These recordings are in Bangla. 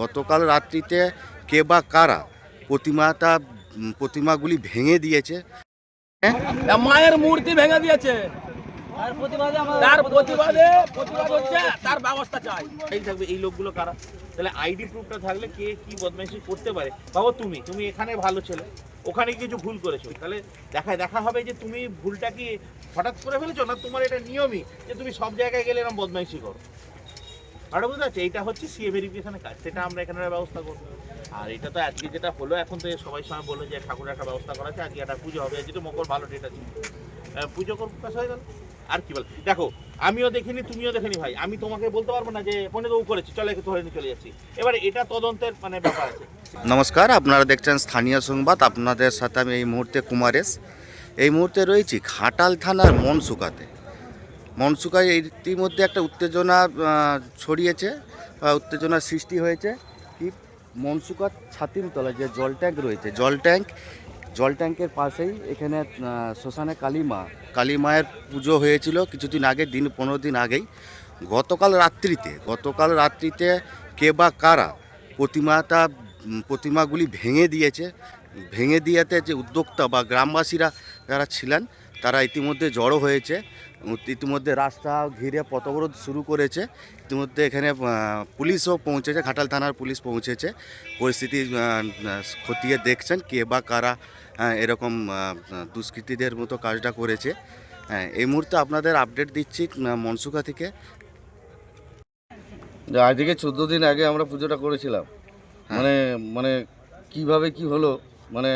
গতকাল রাত্রিতে কে বা কারা প্রতিমাটা প্রতিমাগুলি ভেঙে দিয়েছে। মায়ের মূর্তি ভেঙে দিয়েছে। তার প্রতিবাদে, প্রতিবাদ হচ্ছে, তার ব্যবস্থা চাই। এই থাকবে এই লোকগুলো কারা? তাহলে আইডি প্রুফটা থাকলে কে কি বদমাইশি করতে পারে? বাবা, তুমি তুমি এখানে ভালো ছেলে, ওখানে কিছু ভুল করেছ। তাহলে দেখা দেখা হবে যে তুমি ভুলটা কি হঠাৎ করে ফেলেছো, না তোমার এটা নিয়মই যে তুমি সব জায়গায় গেলে এরকম বদমাইশি করো? আর বুঝতে পারছি, এইটা হচ্ছে সিএ ভেরিফিকেশনের কাজ সেটা আমরা এখানে ব্যবস্থা করব। আর এটা তো আজকে যেটা হলো, এখন তো সবাই সময় বলল যে ঠাকুরের একটা ব্যবস্থা করা আছে, আজকে একটা পুজো হবে, যেহেতু মকর ভালো ডেট আছে। পুজো কাজ হয়ে গেল? আর কি বল? দেখো, আমিও দেখিনি, তুমিও দেখিনি ভাই। আমি তোমাকে বলতে পারব না যে তো ও করেছি, চলে ধরে নিয়ে চলে যাচ্ছি। এবারে এটা তদন্তের মানে ব্যাপার আছে। নমস্কার, আপনারা দেখছেন স্থানীয় সংবাদ, আপনাদের সাথে আমি এই মুহূর্তে কুমারেশ। এই মুহূর্তে রয়েছি ঘাটাল থানার মনসুকাতে। মনসুকায় ইতিমধ্যে একটা উত্তেজনা ছড়িয়েছে বা উত্তেজনার সৃষ্টি হয়েছে। কি? মনসুকার ছাতিমতলায় যে জল ট্যাঙ্ক রয়েছে, জল ট্যাঙ্ক, জল ট্যাঙ্কের পাশেই এখানে শ্মশানে কালীমা কালী মায়ের পুজো হয়েছিল কিছুদিন আগে, দিন, পনেরো দিন আগেই। গতকাল রাত্রিতে গতকাল রাত্রিতে কে বা কারা প্রতিমাটা প্রতিমাগুলি ভেঙে দিয়েছে। ভেঙে দিয়েতে যে উদ্যোক্তা বা গ্রামবাসীরা যারা ছিলেন তারা ইতিমধ্যে জড়ো হয়েছে ইতিমধ্যে রাস্তা ঘিরে পথবরোধ শুরু করেছে। ইতিমধ্যে এখানে পুলিশও পৌঁছেছে ঘাটাল থানার পুলিশ পৌঁছেছে। পরিস্থিতি খতিয়ে দেখছেন কে বা কারা এরকম দুষ্কৃতীদের মতো কাজটা করেছে। হ্যাঁ এই মুহূর্তে আপনাদের আপডেট দিচ্ছি মনসুকা থেকে। আজ থেকে চোদ্দ দিন আগে আমরা পুজোটা করেছিলাম। হ্যাঁ। মানে মানে কীভাবে কি হলো? মানে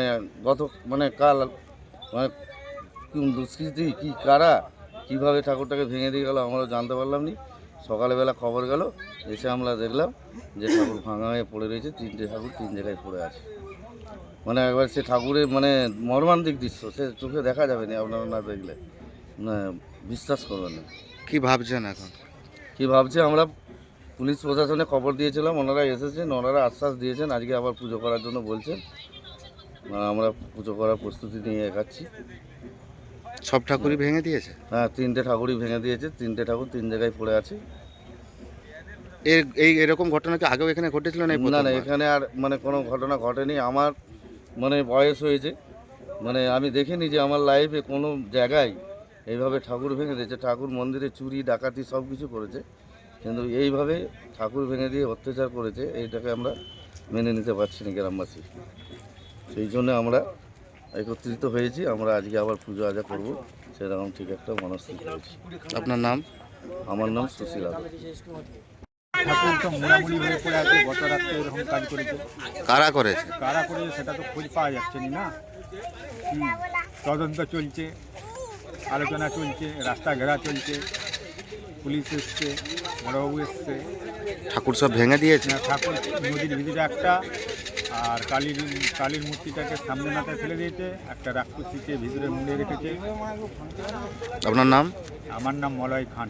গত মানে কাল মানে কোন দুষ্কৃতি কি কারা কীভাবে ঠাকুরটাকে ভেঙে দিয়ে গেল আমরা জানতে পারলাম নি। সকালবেলা খবর গেল এসে আমরা দেখলাম যে ঠাকুর ভাঙা হয়ে পড়ে রয়েছে তিনটে ঠাকুর তিন জায়গায় পড়ে আছে। মানে একবার সে ঠাকুরের মানে মর্মান্তিক দৃশ্য সে চোখে দেখা যাবে না আপনারা না দেখলে। না বিশ্বাস করবেন না। কি ভাবছেন এখন? কি ভাবছে আমরা পুলিশ প্রশাসনে খবর দিয়েছিলাম ওনারা এসেছেন ওনারা আশ্বাস দিয়েছেন আজকে আবার পুজো করার জন্য বলছেন। আমরা পুজো করার প্রস্তুতি নিয়ে এগাচ্ছি সব ঠাকুরই ভেঙে দিয়েছে? হ্যাঁ তিনটে ঠাকুরই ভেঙে দিয়েছে তিনটে ঠাকুর তিন জায়গায় পড়ে আছে। এর এই এরকম ঘটনা কি আগেও এখানে ঘটেছিল না এই না না প্রথমবার? এখানে আর মানে কোনো ঘটনা ঘটেনি। আমার মানে বয়স হয়েছে। মানে আমি দেখিনি যে আমার লাইফে কোনো জায়গায় এইভাবে ঠাকুর ভেঙে দিয়েছে। ঠাকুর মন্দিরে চুরি ডাকাতি সব কিছু করেছে। কিন্তু এইভাবে ঠাকুর ভেঙে দিয়ে অত্যাচার করেছে এইটাকে আমরা মেনে নিতে পারছি না গ্রামবাসী। সেই জন্য আমরা একত্রিত হয়েছি আমরা আজকে আবার পুজো আজা করব। সেরকম ঠিক একটা মনস্থিতি হয়েছি। আপনার নাম? আমার নাম সুশীল কারা করেছে? কারা করেছে সেটা তো খোঁজ পাওয়া যাচ্ছে না। হুম, তদন্ত চলছে আলোচনা চলছে রাস্তা ঘেরা চলছে পুলিশ এসছে বড়বাবু এসছে। ঠাকুর সব ভেঙে দিয়েছে? না, ঠাকুর নদীর ভিতরে একটা আর কালীর কালীর মূর্তিটাকে সামনে মাথায় ফেলে দিয়েছে একটা রাক্ষসীকে ভিতরে মুড়ে রেখেছে। আপনার নাম? আমার নাম মলয় খান।